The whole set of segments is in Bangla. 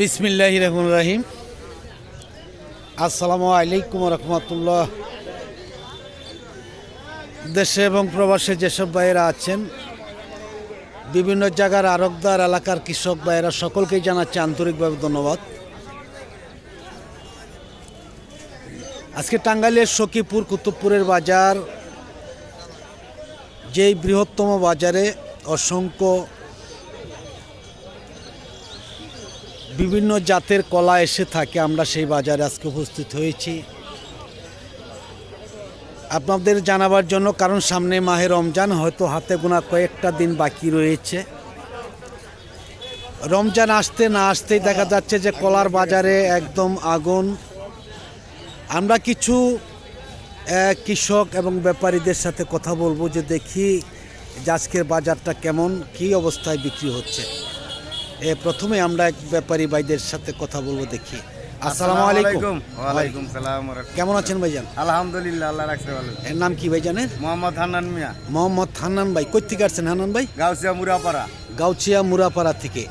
বিসমিল্লাহ রহমান রাহিম। আসসালামু আলাইকুম রহমতুল্লাহ। দেশে এবং প্রবাসে যেসব ভাইয়েরা আছেন, বিভিন্ন জায়গার আরকদার এলাকার কৃষক ভাইয়েরা সকলকেই জানাচ্ছে আন্তরিকভাবে ধন্যবাদ। আজকে টাঙ্গাইলের সখীপুর, কুতুবপুরের বাজার, যেই বৃহত্তম বাজারে অসংখ্য বিভিন্ন জাতের কলা এসে থাকে, আমরা সেই বাজারে আজকে উপস্থিত হয়েছি। আপনাদের জানাবার জন্য, কারণ সামনে মাহে রমজান, হয়তো হাতে গোনা কয়েকটা দিন বাকি রয়েছে। রমজান আসতে না আসতেই দেখা যাচ্ছে যে কলার বাজারে একদম আগুন। আমরা কিছু কৃষক এবং ব্যাপারীদের সাথে কথা বলব, যে দেখি যে আজকের বাজারটা কেমন, কী অবস্থায় বিক্রি হচ্ছে। প্রথমে আমরা এক ব্যাপারী ভাইদের সাথে কথা বলব দেখি। আসসালামু আলাইকুম। ওয়ালাইকুম সালাম কেমন আছেন ভাইজান? আলহামদুলিল্লাহ আল্লাহ রাখছে ভালো। এর নাম কি ভাইজানের? মোহাম্মদ হান্নান মিয়া। মোহাম্মদ হান্নান ভাই কই থেকে আসছেন হান্নান ভাই? গাউসিয়া মুরাপাড়া। গাউছিয়া মুরাপাড়া থেকে।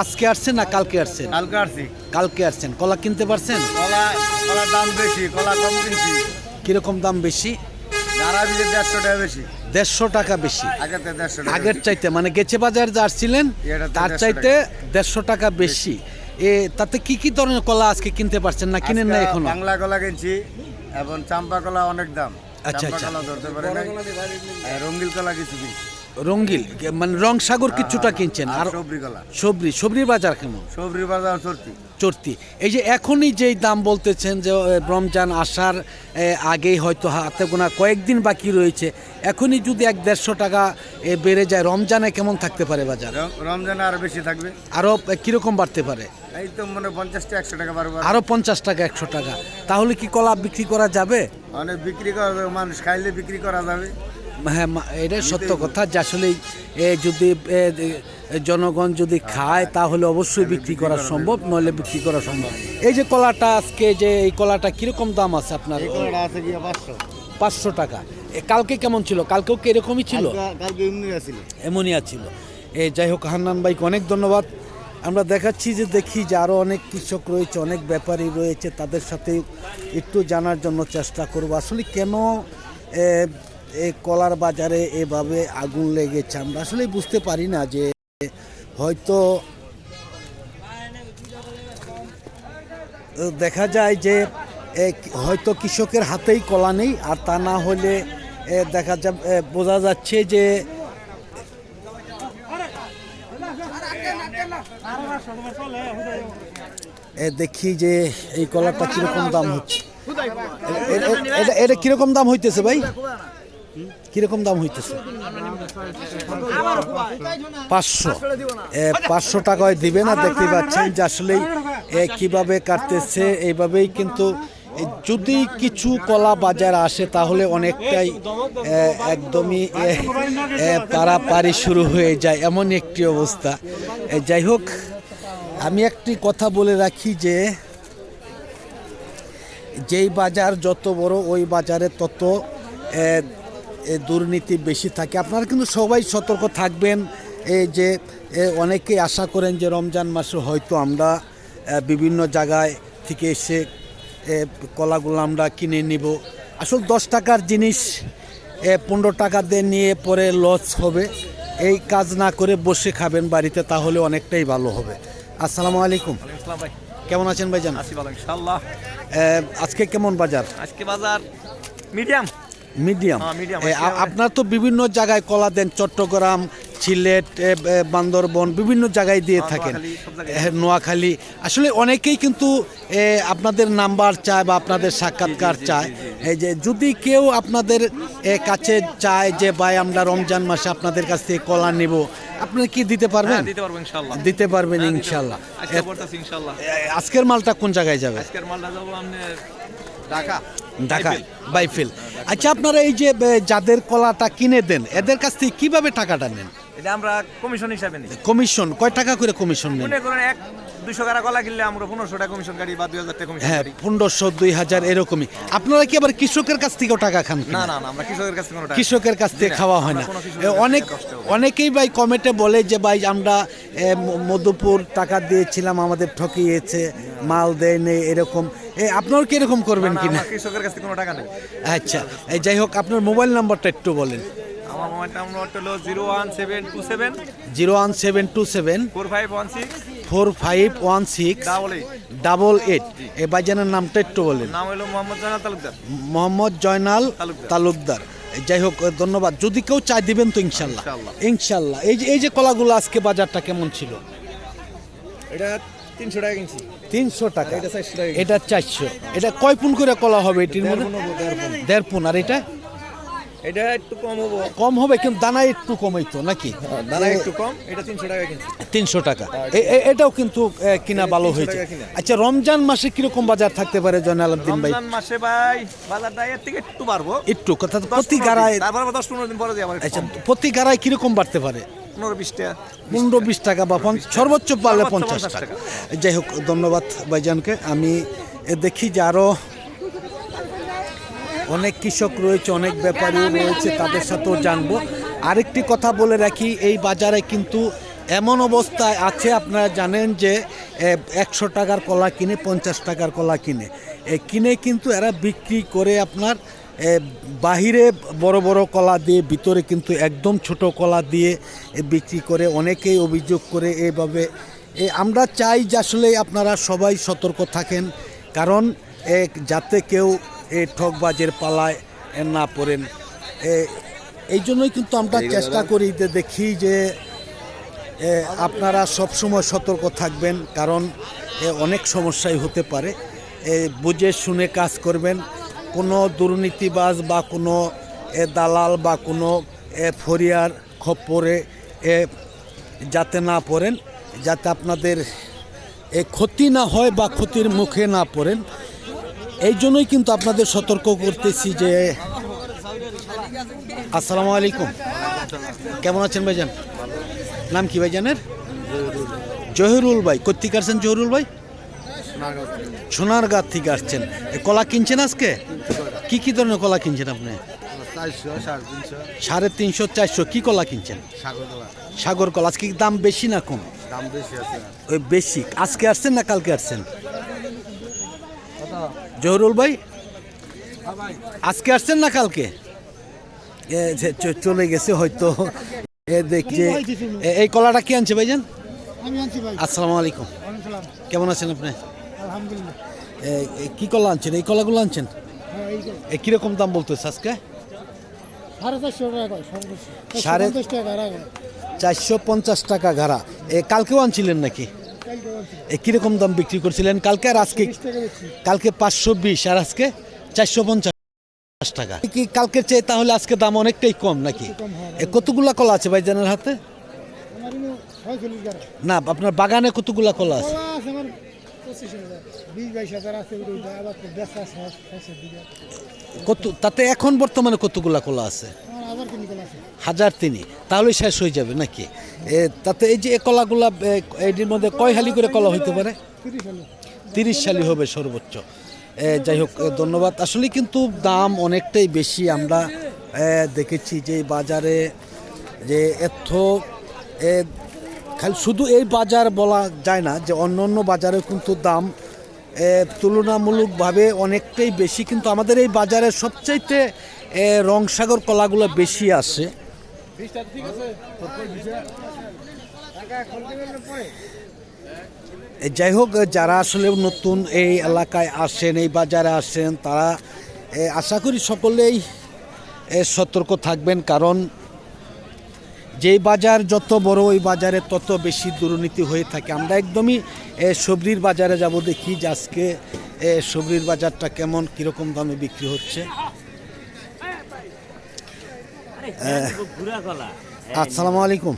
আজকে আসছেন না কালকে আসছেন? কালকে আসছি। কালকে আসছেন। কলা কিনতে পারছেন? কলা কলার দাম বেশি কলা কম কিনছি। কীরকম দাম বেশি? দেড়শো টাকা বেশি। আগের চাইতে মানে গেছে বাজার যা আসছিলেন তার চাইতে দেড়শো টাকা বেশি। এ তাতে কি কি ধরনের কলা আজকে কিনতে পারছেন না কিনেন না এখন? বাংলা কলা কিনছি এবং চাম্পা কলা অনেক দাম। আচ্ছা, আচ্ছা। রঙ্গিল কলা কিছু কিনছি। রঙ্গিল মানে রং সাগর কিছুটা কিনছেন। আর আর সবরি সবরি সবরির বাজার কেমন? সবরি বাজার চলতি। চর্তি এই যে এখনই যেই দাম বলতেছেন যে রমজান আসার আগেই হয়তো হাতে গোনা কয়েকদিন বাকি রয়েছে এখনই যদি এক দেড়শো টাকা বেড়ে যায় রমজানে কেমন থাকতে পারে বাজার? রমজানে আরও বেশি থাকবে। আরও কীরকম বাড়তে পারে? এই তো মনে পঞ্চাশটা একশো টাকা বারবার আরও পঞ্চাশ টাকা একশো টাকা। তাহলে কি কলা বিক্রি করা যাবে? অনেক বিক্রি করা যাবে মানুষ খাইলে বিক্রি করা যাবে। হ্যাঁ এটাই সত্য কথা যে আসলে যদি জনগণ যদি খায় তাহলে অবশ্যই বিক্রি করা সম্ভব নইলে বিক্রি করা সম্ভব। এই যে কলাটা আজকে যে এই কলাটা কীরকম দাম আছে আপনার? পাঁচশো। টাকা। কালকে কেমন ছিল? কালকেও কি এরকমই ছিল? কালকে- কালকে এমনি আছিল। এই যাই হোক হান্নান ভাইকে অনেক ধন্যবাদ। আমরা দেখাচ্ছি যে দেখি যে আরও অনেক কৃষক রয়েছে অনেক ব্যাপারী রয়েছে তাদের সাথে একটু জানার জন্য চেষ্টা করব। আসলে কেন এই কলার বাজারে এভাবে আগুন লেগেছে। আমরা আসলে বুঝতে পারি না যে হয়তো দেখা যায় যে হয়তো কৃষকের হাতেই কলা নেই, আর তা না হলে দেখা যা বোঝা যাচ্ছে যে দেখি যে এই কলাটা কীরকম দাম হচ্ছে। এটা কীরকম দাম হইতেছে ভাই? কীরকম দাম হইতেছে? পাঁচশো। পাঁচশো টাকায় দিবে না দেখতে পাচ্ছেন যে আসলেই কীভাবে কাটতেছে। এইভাবেই কিন্তু যদি কিছু কলা বাজার আসে তাহলে অনেকটাই একদমই পারাপারি শুরু হয়ে যায়। এমন একটি অবস্থা। যাই হোক, আমি একটি কথা বলে রাখি যে, যেই বাজার যত বড়, ওই বাজারে তত দুর্নীতি বেশি থাকে। আপনারা কিন্তু সবাই সতর্ক থাকবেন। এই যে অনেকেই আশা করেন যে রমজান মাসে হয়তো আমরা বিভিন্ন জায়গায় থেকে এসে কলাগুলো আমরা কিনে নিব। আসল দশ টাকার জিনিস পনেরো টাকা দিয়ে নিয়ে পরে লস হবে। এই কাজ না করে বসে খাবেন বাড়িতে তাহলে অনেকটাই ভালো হবে। আসসালামু আলাইকুম। কেমন আছেন ভাইজান? আজকে কেমন বাজার? আজকে বাজার মিডিয়াম। মিডিয়াম। হ্যাঁ, আপনার তো বিভিন্ন জায়গায় কলা দেন চট্টগ্রাম সিলেট বান্দরবন বিভিন্ন জায়গায় দিয়ে হ্যাঁ, থাকেন। নোয়াখালী। হ্যাঁ, নোয়াখালী। আসলে অনেকেই কিন্তু আপনাদের নাম্বার চায় বা আপনাদের সাক্ষাৎকার চায়। এই যে যদি কেউ আপনাদের কাছে চায় যে ভাই আমরা রমজান মাসে আপনাদের কাছ থেকে কলা নেব আপনি কি দিতে পারবেন? দিতে পারবেন ইনশাল্লাহ আজকের মালটা কোন জায়গায় যাবে? আজকের মালটা যাব ঢাকা। ঢাকা বাইফেল। বাইফিল আচ্ছা আপনারা এই যে যাদের কলাটা কিনে দেন এদের কাছ থেকে কীভাবে টাকাটা নেন এটা আমরা কমিশন হিসাবে নিই। কমিশন কয় টাকা করে কমিশন নেন? মনে করেন এক দুইশো টাকা কলা কিনলে আমরা পনেরোশো টাকা কমিশন কাটি বা দুই হাজার টাকা কমিশন হ্যাঁ পনেরোশো দুই হাজার এরকমই। আপনারা কি আবার কৃষকের কাছ থেকেও টাকা খান না না না আমরা কৃষকের কাছ থেকে কৃষকের কাছ থেকে খাওয়া হয় না। অনেক অনেকেই ভাই কমেন্টে বলে যে ভাই আমরা মধুপুর টাকা দিয়েছিলাম আমাদের ঠকিয়েছে মাল দেয় নেই এরকম। এ, আপনারাও কি এরকম করবেন কিনা? কৃষকের কাছ থেকে কোনো টাকা নেই। আচ্ছা যাই হোক আপনার মোবাইল নাম্বারটা একটু বলেন। আমার মোবাইল নাম্বার হলো zero one seven two seven. Zero one seven two seven. Four five one six four five one six double eight ভাইজানের নামটা একটু বলেন। নাম হলো মোহাম্মদ জানাল তালুকদার। মোহাম্মদ জয়নাল তালুকদার। যাই হোক ধন্যবাদ। যদি কেউ চাই দিবেন তো ইনশাল্লাহ। ইনশাল্লাহ। ইনশাল্লাহ। এই যে এই যে কলাগুলো আজকে বাজারটা কেমন ছিল? এটা তিনশো টাকা কিনছি। তিনশো টাকা। এটা 400 টাকা। এটা চারশো। এটা কয় পুন করে কলা হবে এটির মধ্যে। দেড় পুন। আর এটা? এটা একটু কম হব। কম হবে কিন্তু দানা একটু কমাইতো নাকি? দাদা একটু কম এটা তিনশো টাকা কিনছি। তিনশো টাকা। এ- এটাও কিন্তু কিনা ভালো হয়েছে। আচ্ছা রমজান মাসে কীরকম বাজার থাকতে পারে জয়নাল আব্দিন ভাই? রমজান মাসে ভাই বাজারটা এর থেকে একটু বাড়বো। একটু কথা প্রতি গাড়ায় তারপর আবার দশ পনেরো দিন পরে দিয়ে আচ্ছা প্রতি গাড়ায় কীরকম বাড়তে পারে? পনেরো বিশ টাকা। পনেরো বিশ টাকা বা সর্বোচ্চ পারলে পঞ্চাশ টাকা। টাকা। যাই হোক ধন্যবাদ ভাইজানকে। আমি দেখি যে আরও অনেক কৃষক রয়েছে, অনেক ব্যাপারীও রয়েছে, তাদের সাথেও জানব। আরেকটি কথা বলে রাখি, এই বাজারে কিন্তু এমন অবস্থায় আছে, আপনারা জানেন যে একশো টাকার কলা কিনে, পঞ্চাশ টাকার কলা কিনে। কিনে কিন্তু এরা বিক্রি করে আপনার বাহিরে বড় বড় কলা দিয়ে, ভিতরে কিন্তু একদম ছোট কলা দিয়ে বিক্রি করে, অনেকেই অভিযোগ করে এভাবে আমরা চাই যে আসলে আপনারা সবাই সতর্ক থাকেন, কারণ যাতে কেউ এই ঠকবাজের পালায় না পড়েন। এ, এই জন্যই কিন্তু আমরা চেষ্টা করি যে দেখি যে আপনারা সবসময় সতর্ক থাকবেন কারণ এ, অনেক সমস্যাই হতে পারে। এ, বুঝে শুনে কাজ করবেন। কোনো দুর্নীতিবাজ বা কোনো এ, দালাল বা কোনো এ, ফরিয়ার খপ্পরে এ, যাতে না পড়েন যাতে আপনাদের এ, ক্ষতি না হয় বা ক্ষতির মুখে না পড়েন। এই জন্যই কিন্তু আপনাদের সতর্ক করতেছি যে আসসালামু আলাইকুম। কেমন আছেন ভাইজান? নাম কি ভাইজানের? জহিরুল ভাই। কোথেকে আসছেন জহিরুল ভাই? সোনার সোনারগাঁ থেকে আসছেন। এ কলা কিনছেন আজকে? কি কি ধরনের কলা কিনছেন আপনি? সাড়ে তিনশো চারশো। কি কলা কিনছেন? সাগর কলা। আজকে দাম বেশি না কম? দাম বেশি আছে। ওই বেশি। আজকে আসছেন না কালকে আসছেন? জহরুল ভাই আজকে আসছেন না কালকে? চলে গেছে হয়তো। এ দেখছে এই কলাটা কি আনছে ভাইজান? আসসালামু আলাইকুম। কেমন আছেন আপনি? কি কলা আনছেন? এই কলাগুলো আনছেন? হ্যাঁ কীরকম দাম বলতেছে আজকে? সাড়ে চারশো পঞ্চাশ টাকা ঘাড়া এ কালকেও আনছিলেন নাকি? কীরকম দাম বিক্রি করছিলেন? কালকে আর আজকে? কালকে পাঁচশো বিশ আর আজকে চারশো পঞ্চাশ টাকা। কি কালকের চেয়ে তাহলে আজকে দাম অনেকটাই কম নাকি? হয় কতগুলা কলা আছে ভাইজানের হাতে? ইনো ছয়চল্লিশ গাড়া না আপনার বাগানে কতগুলা কলা আছে? কত তাতে এখন বর্তমানে কতগুলা কলা আছে? হাজার তিনি তাহলে শেষ হয়ে যাবে নাকি? তাতে এই যে কলাগুলা এটির মধ্যে কয় হালি করে কলা হইতে পারে? তিরিশ সালি হবে সর্বোচ্চ। যাই হোক ধন্যবাদ। আসলে কিন্তু দাম অনেকটাই বেশি। আমরা দেখেছি যে বাজারে যে এত খালি শুধু এই বাজার বলা যায় না, যে অন্য অন্য বাজারে কিন্তু দাম তুলনামূলকভাবে অনেকটাই বেশি। কিন্তু আমাদের এই বাজারে সবচাইতে রংসাগর কলাগুলো বেশি এ, যাই হোক যারা আসলে নতুন এই এলাকায় আসেন এই বাজারে আসেন তারা আশা করি সকলেই সতর্ক থাকবেন। কারণ যেই বাজার যত বড় ওই বাজারে তত বেশি দুর্নীতি হয়ে থাকে। আমরা একদমই সবজির বাজারে যাব দেখি যে আজকে সবজির বাজারটা কেমন কীরকম দামে বিক্রি হচ্ছে। আসসালামু আলাইকুম।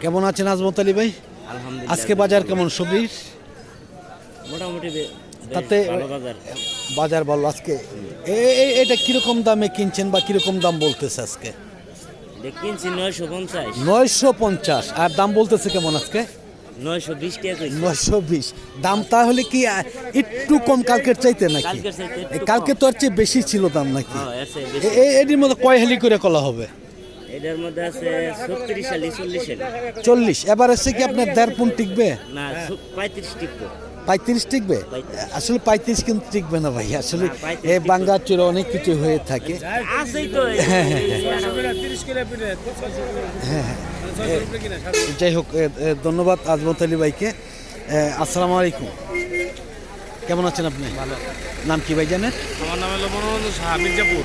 কেমন আছেন আজমত আলী ভাই? আজকে বাজার কেমন সবজির? মোটামুটি তাতে- বাজার। ভালো আজকে। এটা কীরকম দামে কিনছেন বা কীরকম দাম বলতেছে আজকে? কিনছি নয়শো পঞ্চাশ। নয়শো পঞ্চাশ। আর দাম বলতেছে কেমন আজকে? নয়শো বিশ টাকা নয়শো বিশ। দাম তাহলে কি একটু কম কালকের চাইতে নাকি? কালকে তো আর চেয়ে বেশি ছিল দাম নাকি? হ্যাঁ এটির মধ্যে কয় হেলি করে কলা হবে? এটার মধ্যে আছে ছত্রিশ আলি চল্লিশ এবার এসে কি আপনার দেড় পুন টিকবে? না পঁয়ত্রিশ টিকবে। আসলে পঁয়ত্রিশ কিন্তু টিকবে না ভাই। আসলে এ। বাঙ্গা চুরে অনেক কিছু হয়ে থাকে। আছেই তো যাই হোক ধন্যবাদ আজমত আলী ভাইকে। আসসালামু আলাইকুম। কেমন আছেন আপনি? ভালো। নাম কি ভাই জানেন? আমার নাম হলো মনোরঞ্জন মির্জাপুর।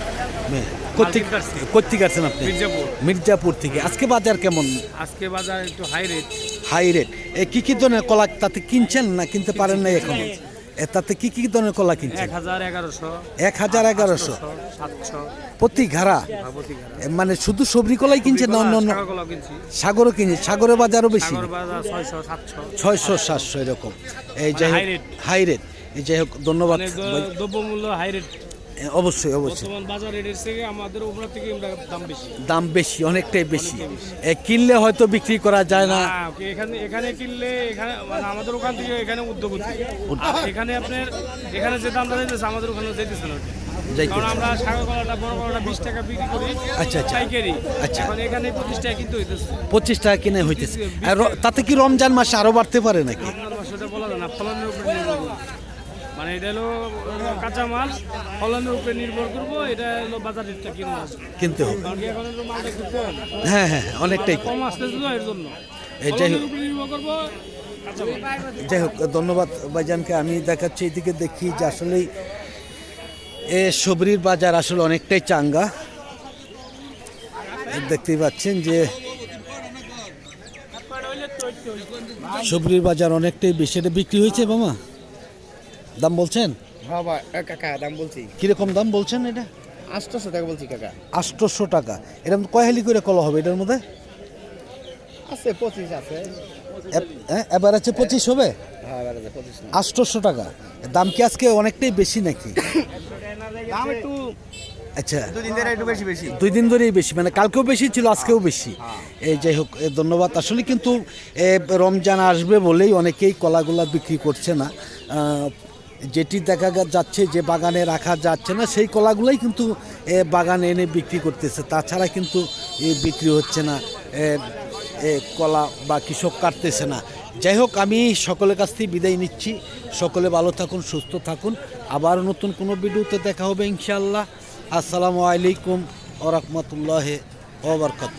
কোথেকে আসছেন আপনি? মির্জাপুর। মির্জাপুর থেকে। আজকে বাজার কেমন? আজকে বাজার একটু হাই রেট হাই রেট কি কি ধরনের কলা তাতে কিনছেন না কিনতে পারেন না এখন? তাতে কি কি ধরনের কলা কিনছেন? এক হাজার এগারোশো এক হাজার এগারোশো। সাতশো। প্রতি ঘাড়া? মানে শুধু সবরি কলাই কিনছে না অন্য অন্য সাগরও কিনছে সাগরের বাজারও বেশি? ছয়শো সাতশো। এরকম। এই যাই হোক হাই রেট এই যাই হোক ধন্যবাদ। মানে দ্রব্যমূল্য হাই রেট অবশ্যই অবশ্যই। বর্তমান বাজার রেটের থেকে আমাদের থেকে আমরা দাম বেশি। দাম বেশি অনেকটাই বেশি। এ, কিনলে হয়তো বিক্রি করা যায় না। হ্যাঁ, এখানে এখানে কিনলে এখানে মানে আমাদের ওখান থেকে এখানে উদ্যোগ হচ্ছে। আর এখানে আপনার এখানে যে দামটা দিতেছে আমাদের ওখানে যেতেছে না ওটা। যাইতে কারণ আমরা সাগর কলাটা বড় কলাটা বিশ টাকা বিক্রি করি। আচ্ছা, আচ্ছা। পাইকারি। আচ্ছা। এখন এখানে পঁচিশ টাকা কিন্তু হইতেছে। পঁচিশ টাকা কিনে হইতেছে। আর র- তাতে কি রমজান মাসে আরও বাড়তে পারে নাকি? আপনার মাসে বলা যায় না ফলনের উপরে নির্ভর করব মানে এটা হলো কাঁচা মাল ফলনের উপরে নির্ভর করব এটা হলো বাজার রেটটা কিনে আসবে কিনতে হবে। এখন মালটা একটু কম। হ্যাঁ হ্যাঁ অনেকটাই কম। কম। আসতেছিল এর জন্য। যাই হোক। যাই ধন্যবাদ ভাইজানকে। আমি দেখাচ্ছি এদিকে দেখি যে আসলেই এ সবরির বাজার আসলে অনেকটাই চাঙ্গা। দেখতেই পাচ্ছেন যে সবরির বাজার অনেকটাই বেশি। এটা বিক্রি হয়েছে মামা? দাম বলছেন? হ্যাঁ ভাই কাকা দাম বলছি। কীরকম দাম বলছেন এটা? আটশোশো টাকা বলছি কাকা। আটশোশো টাকা। এরকম কয় হেলি করে কলা হবে এটার মধ্যে? আছে পঁচিশ আছে। হ্যাঁ এবার আছে পঁচিশ হবে? হ্যাঁ এবার আছে পঁচিশ না। আটশোশো টাকা। দাম কি আজকে অনেকটাই বেশি নাকি? দাম একটু আচ্ছা। দুদিন ধরে একটু বেশি বেশি। দুই দিন ধরেই বেশি মানে কালকেও বেশি ছিল আজকেও বেশি। এই যাই হোক ধন্যবাদ। আসলে কিন্তু এ, রমজান আসবে বলেই অনেকেই কলাগুলা বিক্রি করছে না। যেটি দেখা যাচ্ছে যে বাগানে রাখা যাচ্ছে না, সেই কলাগুলোই কিন্তু বাগানে এনে বিক্রি করতেছে। তাছাড়া কিন্তু বিক্রি হচ্ছে না কলা বা কৃষক কাটতেছে না। যাই হোক, আমি সকলের কাছ থেকে বিদায় নিচ্ছি। সকলে ভালো থাকুন, সুস্থ থাকুন। আবার নতুন কোনো ভিডিওতে দেখা হবে ইনশাল্লাহ আসসালামু আলাইকুম ওরহমতুল্লাহ ওবরকাত